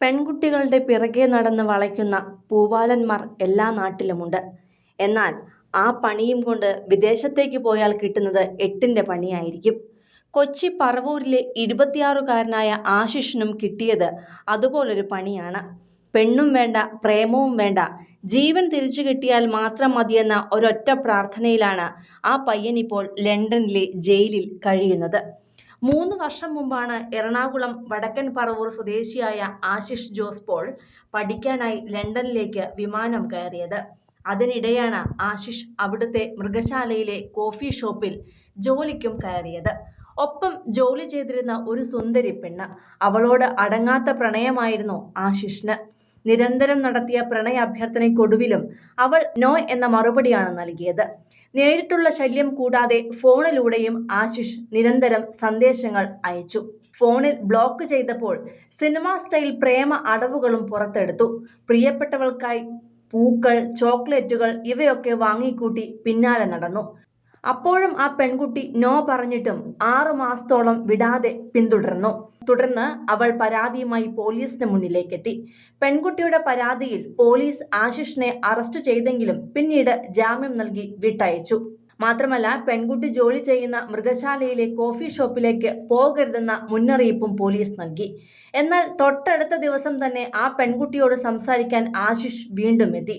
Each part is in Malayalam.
പെൺകുട്ടികളുടെ പിറകെ നടന്ന് വളയ്ക്കുന്ന പൂവാലന്മാർ എല്ലാ നാട്ടിലുമുണ്ട്. എന്നാൽ ആ പണിയും കൊണ്ട് വിദേശത്തേക്ക് പോയാൽ കിട്ടുന്നത് എട്ടിന്റെ പണിയായിരിക്കും. കൊച്ചി പറവൂരിലെ ഇരുപത്തിയാറുകാരനായ ആശിഷിനും കിട്ടിയത് അതുപോലൊരു പണിയാണ്. പെണ്ണും വേണ്ട പ്രേമവും വേണ്ട ജീവൻ തിരിച്ചു കിട്ടിയാൽ മാത്രം മതിയെന്ന ഒരൊറ്റ പ്രാർത്ഥനയിലാണ് ആ പയ്യനിപ്പോൾ ലണ്ടനിലെ ജയിലിൽ കഴിയുന്നത്. മൂന്ന് വർഷം മുമ്പാണ് എറണാകുളം വടക്കൻ പറവൂർ സ്വദേശിയായ ആശിഷ് ജോസ് പോൾ പഠിക്കാനായി ലണ്ടനിലേക്ക് വിമാനം കയറിയത്. അതിനിടെയാണ് ആശിഷ് അവിടുത്തെ മൃഗശാലയിലെ കോഫി ഷോപ്പിൽ ജോലിക്കും കയറിയത്. ഒപ്പം ജോലി ചെയ്തിരുന്ന ഒരു സുന്ദരി പെണ്ണ്. അവളോട് അടങ്ങാത്ത പ്രണയമായിരുന്നു ആശിഷിന്. നിരന്തരം നടത്തിയ പ്രണയ അഭ്യർത്ഥനയ്ക്കൊടുവിലും അവൾ നോ എന്ന മറുപടിയാണ് നൽകിയത്. നേരിട്ടുള്ള ശല്യം കൂടാതെ ഫോണിലൂടെയും ആശിഷ് നിരന്തരം സന്ദേശങ്ങൾ അയച്ചു. ഫോണിൽ ബ്ലോക്ക് ചെയ്തപ്പോൾ സിനിമാ സ്റ്റൈൽ പ്രേമ അടവുകളും പുറത്തെടുത്തു. പ്രിയപ്പെട്ടവൾക്കായി പൂക്കൾ ചോക്ലേറ്റുകൾ ഇവയൊക്കെ വാങ്ങിക്കൂട്ടി പിന്നാലെ നടന്നു. അപ്പോഴും ആ പെൺകുട്ടി നോ പറഞ്ഞിട്ടും ആറു മാസത്തോളം വിടാതെ പിന്തുടർന്നു. തുടർന്ന് അവൾ പരാതിയുമായി പോലീസിന് മുന്നിലേക്കെത്തി. പെൺകുട്ടിയുടെ പരാതിയിൽ പോലീസ് ആശിഷിനെ അറസ്റ്റ് ചെയ്തെങ്കിലും പിന്നീട് ജാമ്യം നൽകി വിട്ടയച്ചു. മാത്രമല്ല പെൺകുട്ടി ജോലി ചെയ്യുന്ന മൃഗശാലയിലെ കോഫി ഷോപ്പിലേക്ക് പോകരുതെന്ന മുന്നറിയിപ്പും പോലീസ് നൽകി. എന്നാൽ തൊട്ടടുത്ത ദിവസം തന്നെ ആ പെൺകുട്ടിയോട് സംസാരിക്കാൻ ആശിഷ് വീണ്ടും എത്തി.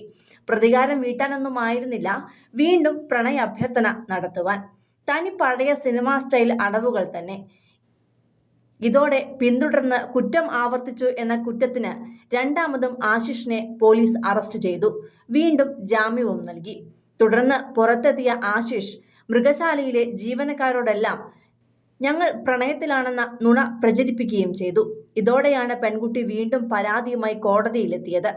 പ്രതികാരം വീട്ടാനൊന്നും ആയിരുന്നില്ല വീണ്ടും പ്രണയ അഭ്യർത്ഥന നടത്തുവാൻ. തനി പഴയ സിനിമാ സ്റ്റൈൽ അടവുകൾ തന്നെ. ഇതോടെ പിന്തുടർന്ന് കുറ്റം ആവർത്തിച്ചു എന്ന കുറ്റത്തിന് രണ്ടാമതും ആശിഷിനെ പോലീസ് അറസ്റ്റ് ചെയ്തു. വീണ്ടും ജാമ്യവും നൽകി. തുടർന്ന് പുറത്തെത്തിയ ആശിഷ് മൃഗശാലയിലെ ജീവനക്കാരോടെല്ലാം ഞങ്ങൾ പ്രണയത്തിലാണെന്ന നുണ പ്രചരിപ്പിക്കുകയും ചെയ്തു. ഇതോടെയാണ് പെൺകുട്ടി വീണ്ടും പരാതിയുമായി കോടതിയിലെത്തിയത്.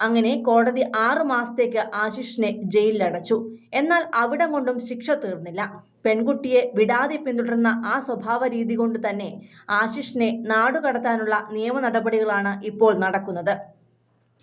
അങ്ങനെ കോടതി ആറു മാസത്തേക്ക് ആശിഷിനെ ജയിലിലടച്ചു. എന്നാൽ അവിടെ കൊണ്ടും ശിക്ഷ തീർന്നില്ല. പെൺകുട്ടിയെ വിടാതെ പിന്തുടർന്ന ആ സ്വഭാവ രീതി കൊണ്ട് തന്നെ ആശിഷിനെ നാടുകടത്താനുള്ള നിയമ നടപടികളാണ് ഇപ്പോൾ നടക്കുന്നത്.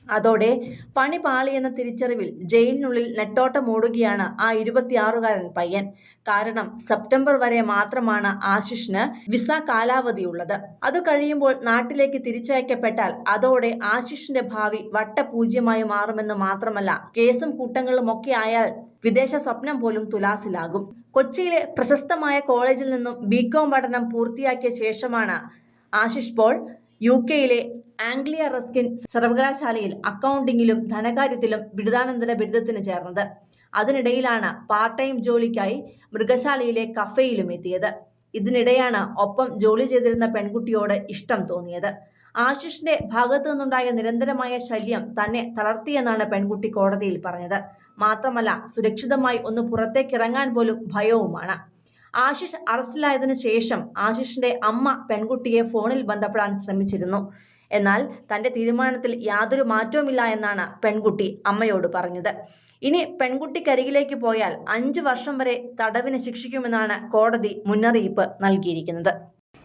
അതോടെ പണി പാളിയെന്ന തിരിച്ചറിവിൽ ജയിലിനുള്ളിൽ നെട്ടോട്ടമോടുകയാണ് ആ ഇരുപത്തിയാറുകാരൻ പയ്യൻ. കാരണം സെപ്റ്റംബർ വരെ മാത്രമാണ് ആശിഷിന് വിസ കാലാവധിയുള്ളത്. അത് കഴിയുമ്പോൾ നാട്ടിലേക്ക് തിരിച്ചയക്കപ്പെട്ടാൽ അതോടെ ആശിഷിന്റെ ഭാവി വട്ടപൂജ്യമായി മാറുമെന്ന് മാത്രമല്ല കേസും കൂട്ടങ്ങളും ഒക്കെ ആയാൽ വിദേശ സ്വപ്നം പോലും തുലാസിലാകും. കൊച്ചിയിലെ പ്രശസ്തമായ കോളേജിൽ നിന്നും ബികോം പഠനം പൂർത്തിയാക്കിയ ശേഷമാണ് ആശിഷ് പോൾ യു കെയിലെ ആംഗ്ലിയ റസ്കിൻ സർവകലാശാലയിൽ അക്കൗണ്ടിങ്ങിലും ധനകാര്യത്തിലും ബിരുദാനന്തര ബിരുദത്തിന് ചേർന്നത്. അതിനിടയിലാണ് പാർട്ട് ടൈം ജോലിക്കായി മൃഗശാലയിലെ കഫേയിലും എത്തിയത്. ഇതിനിടെയാണ് ഒപ്പം ജോലി ചെയ്തിരുന്ന പെൺകുട്ടിയോട് ഇഷ്ടം തോന്നിയത്. ആശിഷിന്റെ ഭാഗത്തു നിന്നുണ്ടായ നിരന്തരമായ ശല്യം തന്നെ തളർത്തിയെന്നാണ് പെൺകുട്ടി കോടതിയിൽ പറഞ്ഞത്. മാത്രമല്ല സുരക്ഷിതമായി ഒന്ന് പുറത്തേക്കിറങ്ങാൻ പോലും ഭയവുമാണ്. ആശിഷ് അറസ്റ്റിലായതിനു ശേഷം ആശിഷിന്റെ അമ്മ പെൺകുട്ടിയെ ഫോണിൽ ബന്ധപ്പെടാൻ ശ്രമിച്ചിരുന്നു. എന്നാൽ തന്റെ തീരുമാനത്തിൽ യാതൊരു മാറ്റവുമില്ല എന്നാണ് പെൺകുട്ടി അമ്മയോട് പറഞ്ഞത്. ഇനി പെൺകുട്ടിക്കരികിലേക്ക് പോയാൽ അഞ്ചു വർഷം വരെ തടവിന് ശിക്ഷിക്കുമെന്നാണ് കോടതി മുന്നറിയിപ്പ് നൽകിയിരിക്കുന്നത്.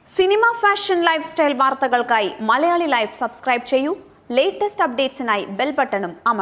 സിനിമ ഫാഷൻ ലൈഫ് സ്റ്റൈൽ വാർത്തകൾക്കായി മലയാളി ലൈഫ് സബ്സ്ക്രൈബ് ചെയ്യൂ. ലേറ്റസ്റ്റ് അപ്ഡേറ്റ്സിനായി ബെൽ ബട്ടണും അമർ